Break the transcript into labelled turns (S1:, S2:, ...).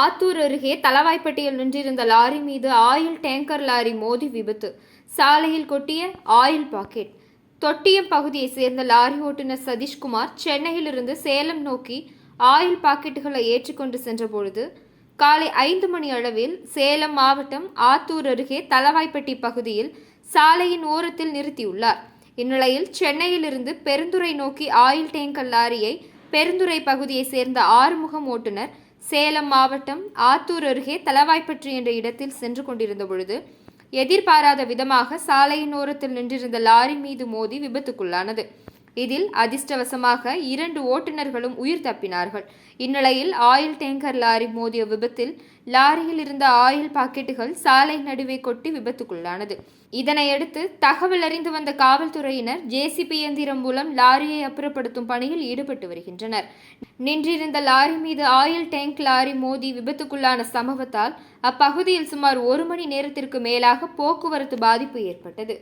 S1: ஆத்தூர் அருகே தலவாய்ப்பட்டியில் நின்றிருந்த லாரி மீது ஆயில் டேங்கர் லாரி மோதி விபத்து. சாலையில் கொட்டிய ஆயில் பாக்கெட். தொட்டியம் பகுதியை சேர்ந்த லாரி ஓட்டுநர் சதீஷ்குமார் சென்னையிலிருந்து சேலம் நோக்கி ஆயில் பாக்கெட்டுகளை ஏற்றிக்கொண்டு சென்றபொழுது காலை ஐந்து மணி அளவில் சேலம் மாவட்டம் ஆத்தூர் அருகே தலவாய்ப்பட்டி பகுதியில் சாலையின் ஓரத்தில் நிறுத்தியுள்ளார். இந்நிலையில் சென்னையிலிருந்து பெருந்துறை நோக்கி ஆயில் டேங்கர் லாரியை பெருந்துறை பகுதியை சேர்ந்த ஆறுமுகம் ஓட்டுநர் சேலம் மாவட்டம் ஆத்தூர் அருகே தலவாய்ப்பற்று என்ற இடத்தில் சென்று கொண்டிருந்த பொழுது எதிர்பாராத விதமாக சாலையின் ஓரத்தில் நின்றிருந்த லாரி மீது மோதி விபத்துக்குள்ளானது. இதில் அதிர்ஷ்டவசமாக இரண்டு ஓட்டுநர்களும் உயிர் தப்பினார்கள். இந்நிலையில் ஆயில் டேங்கர் லாரி மோதிய விபத்தில் லாரியில் இருந்த ஆயில் பாக்கெட்டுகள் சாலை நடுவே கொட்டி விபத்துக்குள்ளானது. இதனையடுத்து தகவல் அறிந்து வந்த காவல்துறையினர் ஜேசிபி இயந்திரம் மூலம் லாரியை அப்புறப்படுத்தும் பணியில் ஈடுபட்டு வருகின்றனர். நின்றிருந்த லாரி மீது ஆயில் டேங்க் லாரி மோதி விபத்துக்குள்ளான சம்பவத்தால் அப்பகுதியில் சுமார் ஒரு மணி நேரத்திற்கு மேலாக போக்குவரத்து பாதிப்பு ஏற்பட்டது.